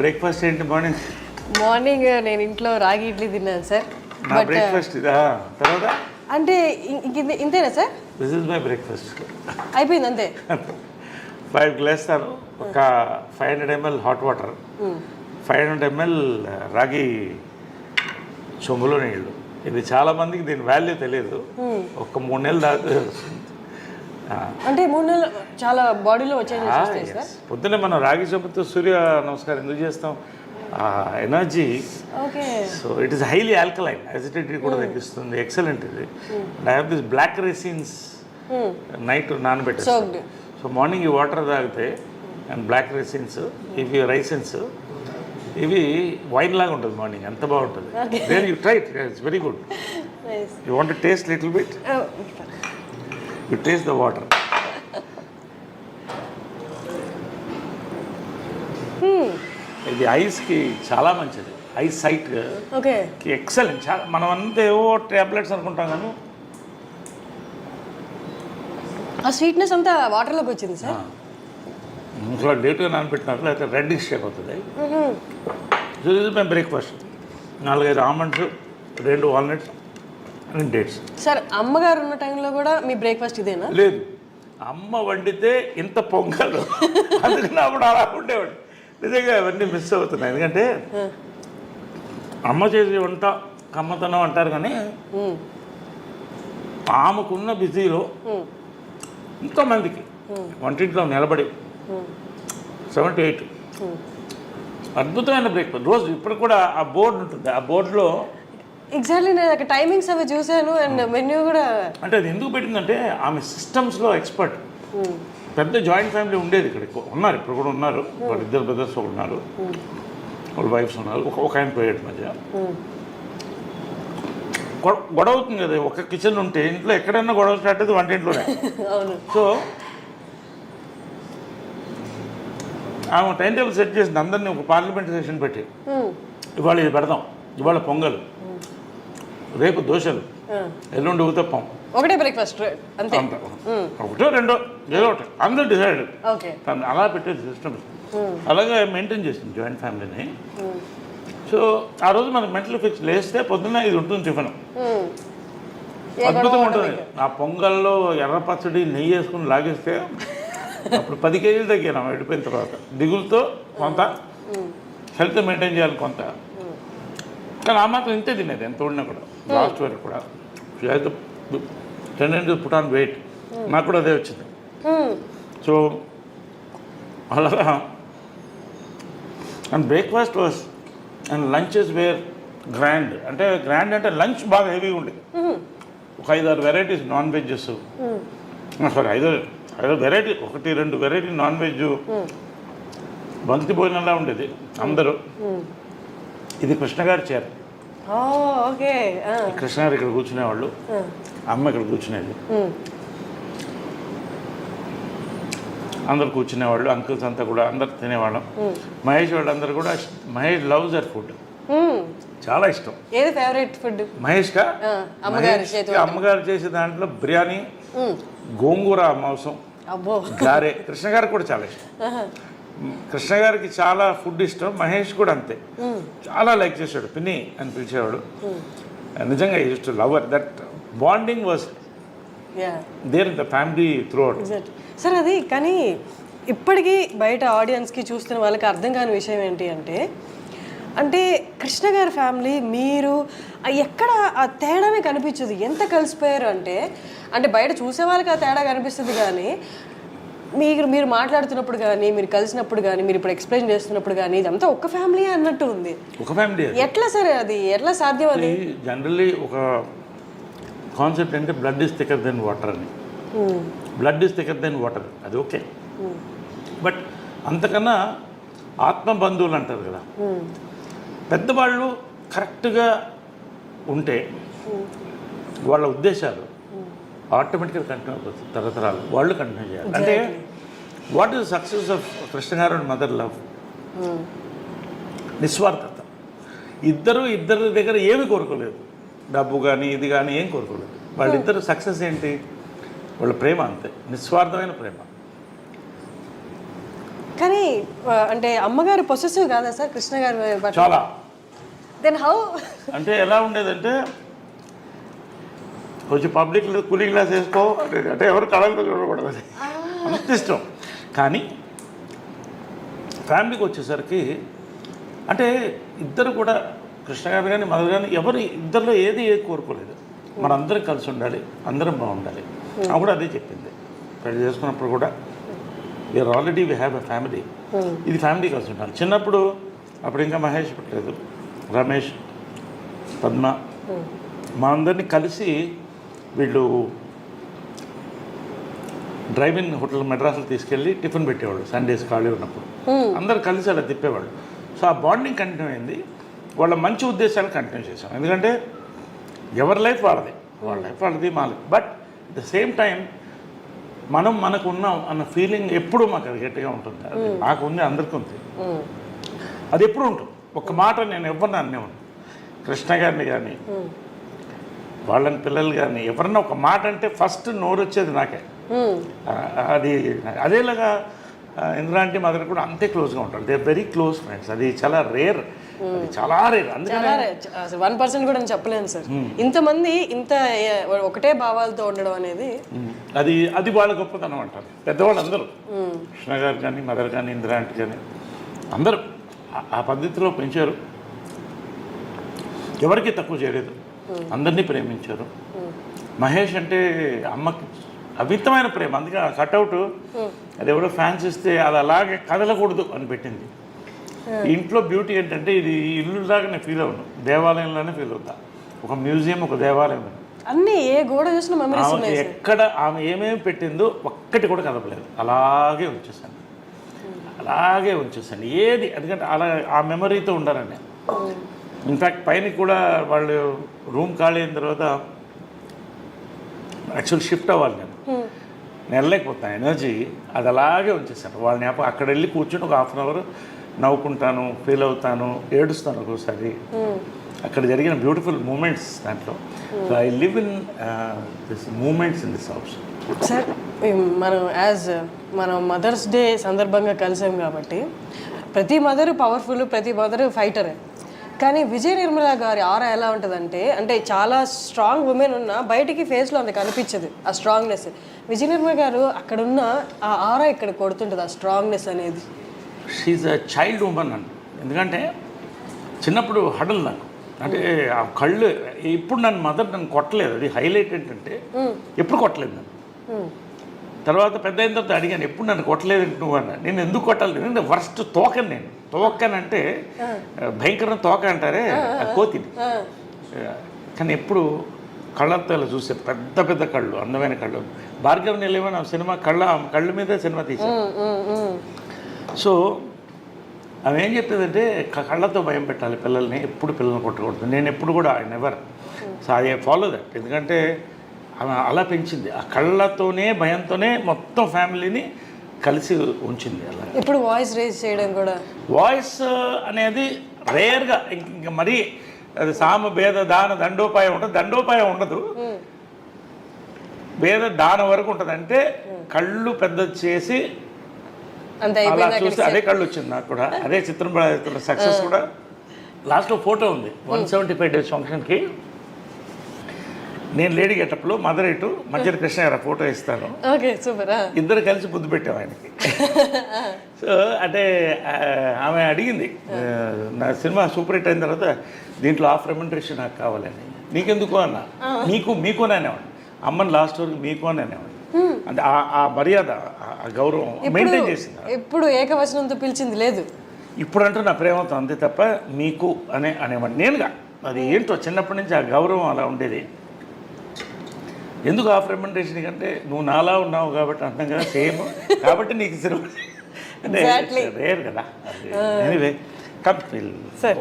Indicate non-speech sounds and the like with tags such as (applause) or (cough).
Breakfast ఏంటి? Morning morning నేను ఇంట్లో రాగి ఇడ్లీ తిన్నాను సార్ నా బ్రేక్ఫాస్ట్ ఇదా? తర్వాత? అంటే ఇంతేనా sir this is my breakfast అయిపోయింది అంతే. (laughs) ఫైవ్ గ్లాస్తాను ఒక five hundred ML hot water five hundred ML రాగి చెంబులో నీళ్ళు ఇది చాలా మందికి దీని వాల్యూ తెలియదు ఒక మూడు నెలలు దాకా అంటే మూడు నెలలు చాలా బాడీలో వస్తాయి సార్? పొద్దున్నే మనం రాగి చెంబుతో సూర్య నమస్కారం ఎందుకు చేస్తాం? Energy. Okay. So it is highly alkaline acidity కూడా తగ్గిస్తుంది ఎక్సలెంట్ ఇది. I have this black raisins night నానబెట్టేస్తాను. So morning ఈ వాటర్ తాగితే అండ్ బ్లాక్ రెసిన్స్ ఇవి రైసిన్స్ ఇవి వైన్ లాగా ఉంటుంది మార్నింగ్ ఎంత బాగుంటుంది. There you try it's very good you want taste little bit you taste the water ఇది ఐస్కి చాలా మంచిది. Eyes sight. ఓకే. ఎక్సలెంట్. చాలా మనం అంతా ఏవో టాబ్లెట్స్ అనుకుంటాం కానీ. ఆ స్వీట్నెస్ అంతా వాటర్లోకి వచ్చింది సార్? ఇంట్లో లేట్గా నానబెట్టినారు లేకపోతే రెడ్ షేక్ అవుతుంది. ఇది మేము బ్రేక్ఫాస్ట్. నాలుగైదు ఆల్మండ్స్ రెండు వాల్నట్స్ అండ్ డేట్స్ సార్ అమ్మగారు ఉన్న టైంలో కూడా మీ బ్రేక్ఫాస్ట్ ఇదేనా? లేదు. అమ్మ వండితే ఇంత పొంగలు. అందుకని అప్పుడు అలా ఉండేవాడు. నిజంగా అవన్నీ మిస్ అవుతున్నాయి. ఎందుకంటే అమ్మ చేసే వంట కమ్మతనం అంటారు కానీ. ఆమెకున్న బిజీలో ఎంతోమందికి వంటింట్లో నిలబడి సెవెంటీ ఎయిట్ అద్భుతమైన బ్రేక్ఫాస్ట్ రోజు ఇప్పుడు కూడా ఆ బోర్డు ఉంటుంది. ఆ బోర్డులో ఎగ్జాక్ట్లీ నేను అక్కడ టైమింగ్స్ అవి చూశాను అండ్ మెన్యూ కూడా అంటే అది ఎందుకు పెట్టిందంటే ఆమె సిస్టమ్స్లో ఎక్స్పర్ట్ పెద్ద జాయింట్ ఫ్యామిలీ ఉండేది ఇక్కడ. ఉన్నారు ఇప్పుడు కూడా ఉన్నారు. వాళ్ళ ఇద్దరు బ్రదర్స్ ఉన్నారు. వాళ్ళ వైఫ్స్ ఉన్నారు. ఒక ఆయన పోయాడు మధ్య. గొడవ అవుతుంది కదా ఒక కిచెన్ ఉంటే ఇంట్లో ఎక్కడైనా గొడవ స్టార్ట్ అయితే వంటింట్లోనే. (laughs) సో ఆమె టైం టేబుల్ సెట్ చేసింది. అందరినీ ఒక పార్లమెంట్ సెషన్ పెట్టి. ఇవాళ ఇది పెడదాం. ఇవాళ పొంగల్. రేపు దోశలు. ఎల్లుండి ఉతప్పం ఒకటే బ్రేక్ఫాస్ట్ అంతే. ఒకటో రెండో ఏదో ఒకటి. అందరూ డిసైడ్ అలా పెట్టేది సిస్టమ్ అలాగే మెయింటైన్ చేసింది జాయింట్ ఫ్యామిలీని సో ఆ రోజు మనకు మెంటల్ ఫిక్స్ లేస్తే పొద్దున్న ఇది ఉంటుంది టిఫిన్. గొడవ ఉంటుంది. ఆ పొంగల్లో ఎర్ర పచ్చడి నెయ్యి వేసుకుని లాగేస్తే అప్పుడు పది కేజీలు తగ్గాను వెళ్ళిపోయిన తర్వాత. దిగులతో కొంత. హెల్త్ మెయింటైన్ చేయాలి కొంత. కానీ ఆ మాత్రం ఇంతే తినేది ఎంత ఉడినా కూడా. లాస్ట్ వరకు కూడా. Ten put on weight. నాకు కూడా అదే వచ్చింది. సో అలాగా. And breakfast was and lunches were grand. అంటే గ్రాండ్ అంటే లంచ్ బాగా హెవీగా ఉండేది. ఒక ఐదారు వెరైటీస్ నాన్ మ్మ్. సారీ ఐదు ఐదు వెరైటీ ఒకటి రెండు వెరైటీ నాన్ వెజ్ బంతి భోజనంలా ఉండేది అందరూ. ఇది కృష్ణ గారి చీర. ఓకే. కృష్ణ గారు ఇక్కడ కూర్చునేవాళ్ళు. అమ్మ ఇక్కడ కూర్చునేది. అందరు కూర్చునేవాళ్ళు అంకుల్స్ అంతా కూడా అందరు తినేవాళ్ళం. మహేష్ వాళ్ళందరూ కూడా మహేష్ లవ్స్ దర్ ఫుడ్. చాలా ఇష్టం. ఏది ఫేవరెట్ ఫుడ్ మహేష్కా? ఆ, అమ్మగారి చేసే దాంట్లో బిర్యానీ. గోంగూర మాంసం గారె. కృష్ణ గారికి కూడా చాలా ఇష్టం. కృష్ణ గారికి చాలా ఫుడ్ ఇష్టం మహేష్ కూడా అంతే. చాలా లైక్ చేశాడు పిన్ని అని పిలిచేవాడు. నిజంగా use to love her that bonding was yeah there the family throughout sir అది కానీ ఇప్పటికీ బయట ఆడియన్స్కి చూస్తున్న వాళ్ళకి అర్థం కాని విషయం ఏంటి అంటే అంటే కృష్ణ గారి ఫ్యామిలీ మీరు ఎక్కడ ఆ తేడానే కనిపించదు. ఎంత కలిసిపోయారు అంటే అంటే బయట చూసే వాళ్ళకి ఆ తేడా కనిపిస్తుంది కానీ మీరు మీరు మాట్లాడుతున్నప్పుడు కానీ మీరు కలిసినప్పుడు కానీ మీరు ఇప్పుడు ఎక్స్ప్లెయిన్ చేస్తున్నప్పుడు కానీ ఇదంతా ఒక్క ఫ్యామిలీ అన్నట్టు ఉంది. ఒక ఫ్యామిలీ ఎట్లా సరే అది? ఎట్లా సాధ్యం అది? జనరల్లీ ఒక కాన్సెప్ట్ అంటే blood is thicker than water అని. Blood is thicker than water అది ఓకే. బట్ అంతకన్నా ఆత్మ బంధువులు అంటారు కదా. పెద్దవాళ్ళు కరెక్ట్గా ఉంటే వాళ్ళ ఉద్దేశాలు ఆటోమేటిక్గా కంటిన్యూ అయిపోతుంది తరతరాలు. వాళ్ళు కంటిన్యూ చేయాలి. అంటే what is success of Krishna garu and mother love? నిస్వార్థత. ఇద్దరు ఇద్దరి దగ్గర ఏమి కోరుకోలేదు. డబ్బు కానీ ఇది కానీ ఏం కోరుకోలేదు. వాళ్ళిద్దరు సక్సెస్ ఏంటి? వాళ్ళ ప్రేమ అంతే. నిస్వార్థమైన ప్రేమ. కానీ అంటే అమ్మగారు పొసెసివ్ కాదా సార్? కృష్ణ గారు చాలా. దెన్ హౌ అంటే ఎలా ఉండేదంటే కొంచెం పబ్లిక్లో కూలింగ్ గ్లాస్ వేసుకో. అంటే అంటే ఎవరు కళలు చూడకూడదు అది. అంత ఇష్టం. కానీ ఫ్యామిలీకి వచ్చేసరికి అంటే ఇద్దరు కూడా కృష్ణ గారు కానీ మదర్ కానీ ఎవరు ఇద్దరిలో ఏది ఏది కోరుకోలేదు. మనందరం కలిసి ఉండాలి అందరం బాగుండాలి. ఆమె కూడా అదే చెప్పింది. పెళ్ళి చేసుకున్నప్పుడు కూడా we're already we have a family ఇది ఫ్యామిలీ కలిసి ఉండాలి. చిన్నప్పుడు అప్పుడు ఇంకా మహేష్ పుట్టలేదు. రమేష్ పద్మ మా అందరినీ కలిసి వీళ్ళు డ్రైవింగ్ హోటల్ మెడ్రాస్లో తీసుకెళ్ళి టిఫిన్ పెట్టేవాళ్ళు సండేస్ ఖాళీ ఉన్నప్పుడు. అందరు కలిసి అలా తిప్పేవాళ్ళు. సో ఆ బాండింగ్ కంటిన్యూ అయింది. వాళ్ళ మంచి ఉద్దేశాలు కంటిన్యూ చేశాం. ఎందుకంటే ఎవరి లైఫ్ వాళ్ళది. వాళ్ళ లైఫ్ వాళ్ళది మా life but the same time మనం మనకు ఉన్నాం అన్న ఫీలింగ్ ఎప్పుడూ మాకు అది గట్టిగా ఉంటుంది. అది నాకు ఉంది అందరికీ ఉంది. అది ఎప్పుడు ఉంటుంది. ఒక మాట నేను ఎవరిని అనేవాడు కృష్ణ గారిని కానీ వాళ్ళని పిల్లలు కానీ ఎవరన్నా ఒక మాట అంటే ఫస్ట్ నోరు వచ్చేది నాకే. అది అదేలాగా ఇంద్రాంటి మదర్ కూడా అంతే క్లోజ్గా ఉంటారు. దే వెరీ క్లోజ్ ఫ్రెండ్స్ అది చాలా రేర్ అది చాలా రేర్ అందుకని వన్ పర్సెంట్ కూడా నేను చెప్పలేను సార్. ఇంతమంది ఇంత ఒకటే భావాలతో ఉండడం అనేది అది అది వాళ్ళ గొప్పతనం అంటారు. పెద్దవాళ్ళు అందరూ. కృష్ణ గారు కానీ మదర్ కానీ ఇంద్రాంటి కానీ అందరూ ఆ పద్ధతిలో పెంచారు. ఎవరికి తక్కువ చేయలేదు. అందరినీ ప్రేమించారు. మహేష్ అంటే అమ్మకి అమితమైన ప్రేమ అందుకే ఆ కట్అవుట్ అది ఎవరో ఫ్యాన్స్ ఇస్తే అది అలాగే కదలకూడదు అని పెట్టింది. ఈ ఇంట్లో బ్యూటీ ఏంటంటే ఇది ఇల్లు లాగా నేను ఫీల్ అవును దేవాలయంలోనే ఫీల్ అవుతా. ఒక మ్యూజియం ఒక దేవాలయం. అన్ని ఏ గోడ చూసిన ఎక్కడ ఆమె ఏమేమి పెట్టిందో ఒక్కటి కూడా కదపలేదు. అలాగే ఉంచేసాను అలాగే ఉంచేసాను ఏది? ఎందుకంటే అలా ఆ మెమరీతో ఉండాలని. ఇన్ఫ్యాక్ట్ పైన కూడా వాళ్ళు రూమ్ ఖాళీ అయిన తర్వాత యాక్చువల్ షిఫ్ట్ అవ్వాలి నేను నేను వెళ్ళలేకపోతాను ఎనర్జీ అది అలాగే ఉంచేసాను వాళ్ళని జ్ఞాపకం అక్కడ వెళ్ళి కూర్చొని ఒక హాఫ్ అన్ అవర్ నవ్వుకుంటాను ఫీల్ అవుతాను ఏడుస్తాను ఒక్కోసారి. అక్కడ జరిగిన బ్యూటిఫుల్ మూమెంట్స్ దాంట్లో. So I live in this moments in this house sir మనం యాజ్ మనం మదర్స్ డే సందర్భంగా కలిసాం కాబట్టి ప్రతి మదర్ పవర్ఫుల్ ప్రతి మదర్ ఫైటరే కానీ విజయ నిర్మల గారి ఆరా ఎలా ఉంటుందంటే అంటే చాలా స్ట్రాంగ్ ఉమెన్ ఉన్న బయటికి ఫేస్లో అంత కనిపించదు ఆ స్ట్రాంగ్నెస్ విజయ నిర్మల గారు అక్కడ ఉన్న ఆ ఆరా ఇక్కడ కొడుతుంటుంది ఆ స్ట్రాంగ్నెస్ అనేది. షీజ్ అ చైల్డ్ ఉమెన్ అండి ఎందుకంటే చిన్నప్పుడు హడల్ నాకు. అంటే ఆ కళ్ళు ఇప్పుడు నన్ను మదర్ నన్ను కొట్టలేదు. అది హైలైట్ ఏంటంటే ఎప్పుడు కొట్టలేదు నన్ను. తర్వాత పెద్ద అయిన తర్వాత అడిగాను ఎప్పుడు నన్ను కొట్టలేదు నువ్వు? అన్న. నేను ఎందుకు కొట్టాలి నేను వర్స్ట్ తోకని నేను. తోకనంటే భయంకరమైన తోక అంటారే ఆ కోతిని. కానీ ఎప్పుడు కళ్ళతో ఇలా చూసే పెద్ద పెద్ద కళ్ళు అందమైన కళ్ళు. భార్గవ్ నిలవని సినిమా కళ్ళ కళ్ళ మీద సినిమా ఉమ్. సో ఆమె ఏం చెప్తుందంటే క- కళ్ళతో భయం పెట్టాలి పిల్లల్ని ఎప్పుడు పిల్లల్ని కొట్టకూడదు. నేను ఎప్పుడు కూడా I never. So I follow that. ఎందుకంటే అలా పెంచింది. ఆ కళ్ళతోనే భయంతోనే మొత్తం ఫ్యామిలీని కలిసి ఉంచింది అలా. ఇప్పుడు వాయిస్ రేజ్ చేయడం కూడా. వాయిస్ అనేది రేర్గా ఇంక మరీ అది సామ భేద దాన దండోపాయం ఉంటుంది దండోపాయం ఉండదు. భేద దాన వరకు ఉంటుంది అంటే కళ్ళు పెద్ద చేసి అలా చూస్తే అదే కళ్ళు వచ్చింది నాకు కూడా. (laughs) అదే చిత్రం సక్సెస్ కూడా. లాస్ట్లో ఫోటో ఉంది. వన్ సెవెంటీ ఫైవ్ డేస్ ఫంక్షన్కి. నేను లేడీ గెటప్లో మదర్ ఇటు మధ్యలో కృష్ణ గారు ఫోటో ఇస్తాను. ఇద్దరు కలిసి బుద్ధి పెట్టాం ఆయనకి. సో అంటే ఆమె అడిగింది నా సినిమా సూపర్ హిట్ అయిన తర్వాత దీంట్లో ఆఫ్ రెమెండరేషన్ నాకు కావాలని. నీకెందుకు అన్న? మీకు మీకు అని అనేవాడు అమ్మని లాస్ట్ వరకు మీకు అని అనేవాడు అంటే ఆ- ఆ మర్యాద ఆ- గౌరవం మెయింటైన్ చేసింది ఎప్పుడు ఏకవచనంతో పిలిచింది లేదు. ఇప్పుడంటూ నా ప్రేమతో అంతే తప్ప మీకు అనే అనేవాడు నేనుగా అది ఏంటో చిన్నప్పటి నుంచి ఆ గౌరవం అలా ఉండేది. ఎందుకు ఆఫ్ రెమెండేషన్ కంటే నువ్వు నాలా ఉన్నావు కాబట్టి అంటాం కదా సేమ్ కాబట్టి నీకు సినిమా అంటే రేర్ కదా. Anyway come sir